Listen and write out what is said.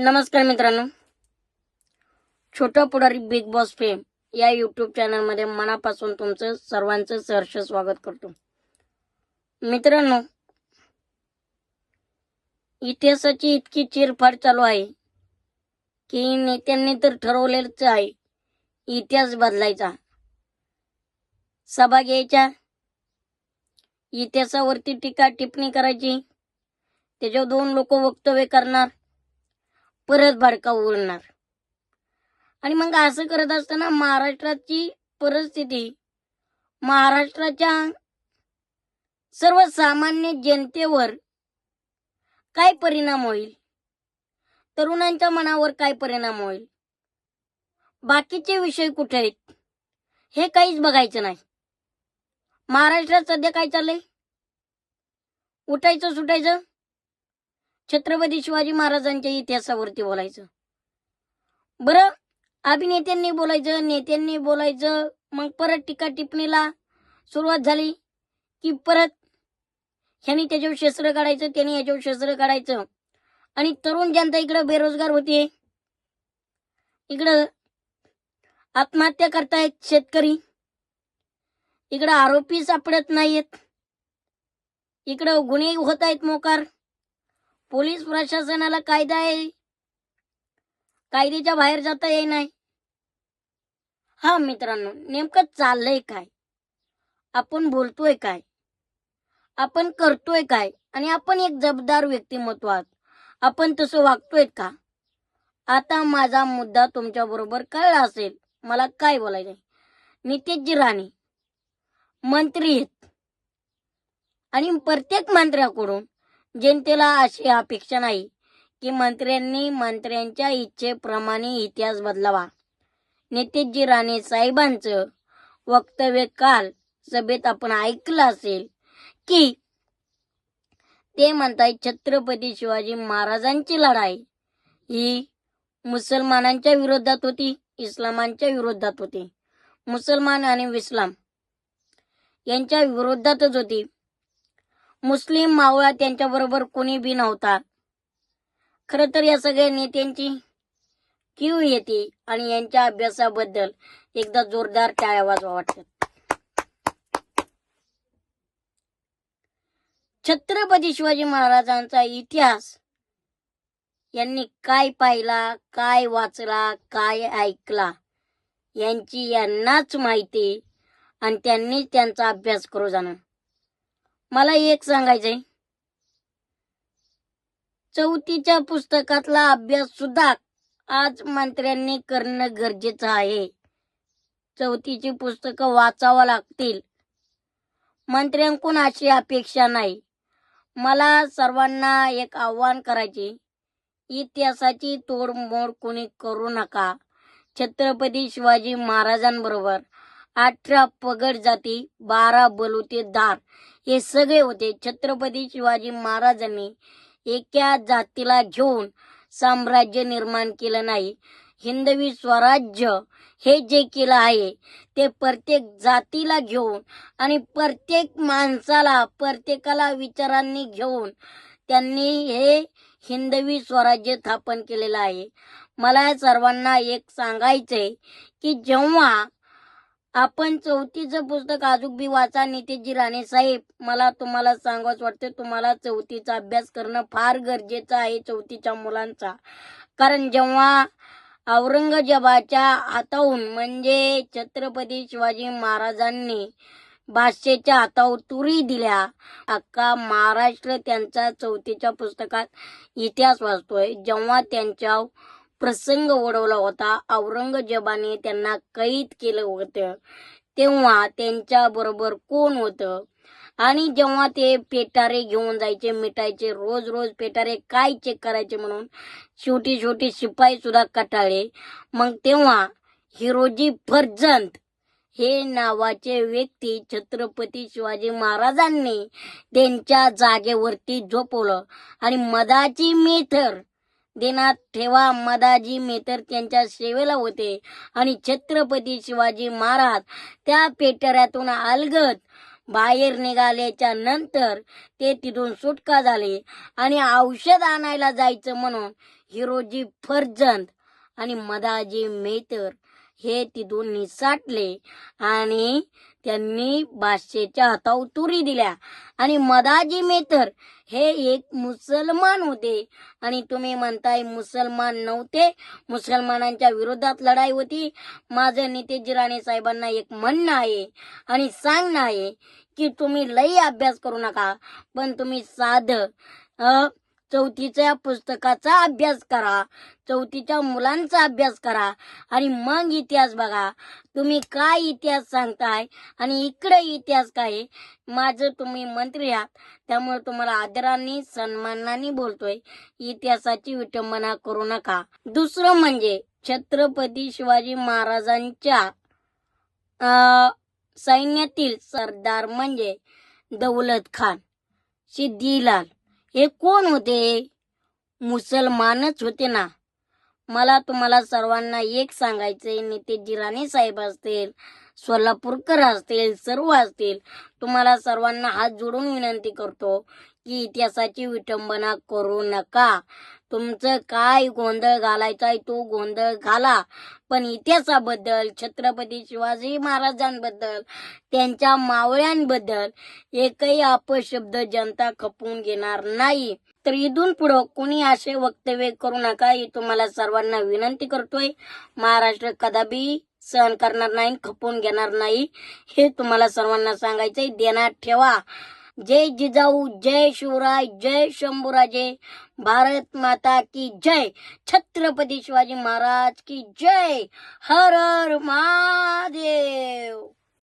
नमस्कार मित्रांनो. Chhota Pudhari Bigg Boss fame या युट्यूब चॅनलमध्ये मनापासून तुमचं सर्वांचं सहर्ष स्वागत करतो. मित्रांनो इतिहासाची इतकी चिरफाड चालू आहे की नेत्यांनी तर ठरवलेलंच आहे इतिहास बदलायचा. सभा घ्यायच्या इतिहासावरती टीका टिप्पणी करायची त्याच्यावर दोन लोक वक्तव्य करणार परत भडका उघडणार आणि मग असं करत असताना महाराष्ट्राची परिस्थिती महाराष्ट्राच्या सर्वसामान्य जनतेवर काय परिणाम होईल? तरुणांच्या मनावर काय परिणाम होईल? बाकीचे विषय कुठे आहेत? हे काहीच बघायचं नाही. महाराष्ट्रात सध्या काय चाललंय? उठायचं सुटायचं? छत्रपती शिवाजी महाराजांच्या इतिहासावरती बोलायचं. बरं अभिनेत्यांनी बोलायचं नेत्यांनी बोलायचं मग परत टीका टिप्पणीला सुरुवात झाली की परत ह्यानी त्याच्यावर शस्त्र काढायचं त्यांनी याच्यावर शस्त्र काढायचं. आणि तरुण जनता इकडं बेरोजगार होते. इकडं आत्महत्या करतायत शेतकरी. इकडं आरोपी सापडत नाहीत इकडं गुन्हे होत आहेत मोकार. पोलीस प्रशासनाला कायदा आहे. कायद्याच्या बाहेर जाता येई नाही. हा मित्रांनो नेमकं चाललंय काय? आपण बोलतोय काय? आपण करतोय काय? आणि आपण एक जबदार व्यक्तिमत्व आहात. आपण तसं वागतोय का? आता माझा मुद्दा तुमच्या बरोबर कळला असेल. मला काय बोलायचं नितेशजी राणे मंत्री आहेत. आणि प्रत्येक मंत्र्याकडून जनतेला अशी अपेक्षा नाही की मंत्र्यांनी मंत्र्यांच्या इच्छेप्रमाणे इतिहास बदलावा. नितेशजी राणे साहेबांचं वक्तव्य काल सभेत आपण ऐकलं असेल की ते म्हणताय छत्रपती शिवाजी महाराजांची लढाई ही मुसलमानांच्या विरोधात होती इस्लामांच्या विरोधात होती. मुसलमान आणि इस्लाम यांच्या विरोधातच होती. मुस्लिम मावळा त्यांच्याबरोबर कोणी बी नव्हता. खर तर या सगळ्या नेत्यांची क्यू येते आणि यांच्या अभ्यासाबद्दल एकदा जोरदार टाळ्या वाजवा वाटतात छत्रपती शिवाजी महाराजांचा इतिहास यांनी काय पाहिला काय वाचला काय ऐकला यांची यांनाच माहिती आणि त्यांनीच त्यांचा अभ्यास करू जाणं. मला एक सांगायचंय. चौथीच्या पुस्तकातला अभ्यास सुद्धा आज मंत्र्यांनी करणं गरजेचं आहे. चौथीची पुस्तकं वाचावं लागतील. मंत्र्यांकून अशी अपेक्षा नाही. मला सर्वांना एक आव्हान करायचे. इतिहासाची तोडमोड कोणी करू नका. छत्रपती शिवाजी महाराजांबरोबर अठरा पगड जाती बारा बलुते दार. हे सगळे होते छत्रपती शिवाजी महाराजांनी एका जातीला घेऊन साम्राज्य निर्माण केलं नाही. हिंदवी स्वराज्य हे जे केलं आहे ते प्रत्येक जातीला घेऊन आणि प्रत्येक माणसाला प्रत्येकाला विचारांनी घेऊन त्यांनी हे हिंदवी स्वराज्य स्थापन केलेलं आहे. मला सर्वांना एक सांगायचंय की जेव्हा आपण चौथीचं पुस्तक अजून बी वाचा नितेशजी राणे साहेब. मला तुम्हाला सांगावंच वाटतं तुम्हाला चौथीचा अभ्यास करणं फार गरजेचं आहे चौथीच्या मुलांचा. कारण जेव्हा औरंगजेबाच्या हाताहून म्हणजे छत्रपती शिवाजी महाराजांनी बादशेच्या हातावर तुरी दिल्या अख्खा महाराष्ट्र त्यांचा चौथीच्या पुस्तकात इतिहास वाचतोय. जेव्हा त्यांच्या प्रसंग ओढवला होता. औरंगजेबाने त्यांना कैद केलं होतं. तेव्हा त्यांच्या बरोबर कोण होतं? आणि जेव्हा ते पेटारे घेऊन जायचे मिटायचे रोज रोज पेटारे काय चेक करायचे म्हणून शेवटी शेवटी शिपाई सुद्धा कटाळे. मग तेव्हा हिरोजी फर्जंत हे नावाचे व्यक्ती छत्रपती शिवाजी महाराजांनी त्यांच्या जागेवरती झोपवलं. आणि मदाची मेथर देण्यात ठेवा मदाजी मेतर त्यांच्या सेवेला होते. आणि छत्रपती शिवाजी महाराज त्या पेटऱ्यातून अलगत बाहेर निघाल्याच्या नंतर ते तिथून सुटका झाले. आणि औषध आणायला जायचं म्हणून हिरोजी फर्जंद आणि मदाजी मेतर हे तिथून निसाटले आणि त्यांनी बादशेच्या हातावर तुरी दिल्या. आणि मदाजी मेथर हे एक मुसलमान होते. आणि तुम्ही म्हणताय मुसलमान नव्हते. मुसलमानांच्या विरोधात लढाई होती. माझं नितेश राणे साहेबांना एक म्हणणं आहे आणि सांगणं आहे की तुम्ही लई अभ्यास करू नका. पण तुम्ही साध चौथीच्या पुस्तकाचा अभ्यास करा. चौथीच्या मुलांचा अभ्यास करा. आणि मग इतिहास बघा. तुम्ही काय इतिहास सांगताय आणि इकडे इतिहास काय आहे? माझं तुम्ही मंत्री आहात. त्यामुळे तुम्हाला आदराने सन्मानाने बोलतोय. इतिहासाची विटंबना करू नका. दुसरं म्हणजे छत्रपती शिवाजी महाराजांच्या सैन्यातील सरदार म्हणजे दौलत खान सिद्धीलाल हे कोण होते? मुसलमानच होते ना. मला तुम्हाला सर्वांना एक सांगायचंय. नेतेजी राणे साहेब असतील सोलापूरकर असतील सर्व असतील तुम्हाला सर्वांना हात जोडून विनंती करतो की इतिहासाची विटंबना करू नका. तुमचं काय गोंधळ घालायचा आहे तो गोंधळ घाला. पण इतिहासाबद्दल छत्रपती शिवाजी महाराजांबद्दल त्यांच्या मावळ्यांबद्दल एकही अपशब्द जनता खपवून घेणार नाही. तर इथून पुढं कोणी असे वक्तव्य करू नका ही तुम्हाला सर्वांना विनंती करतोय. महाराष्ट्र कदापि सहन करणार नाही खपवून घेणार नाही हे तुम्हाला सर्वांना सांगायचंय. देण्यात ठेवा. जय जिजाऊ जय शिवराय जय शंभूराजे. भारत माता की जय. छत्रपती शिवाजी महाराज की जय. हर हर महादेव.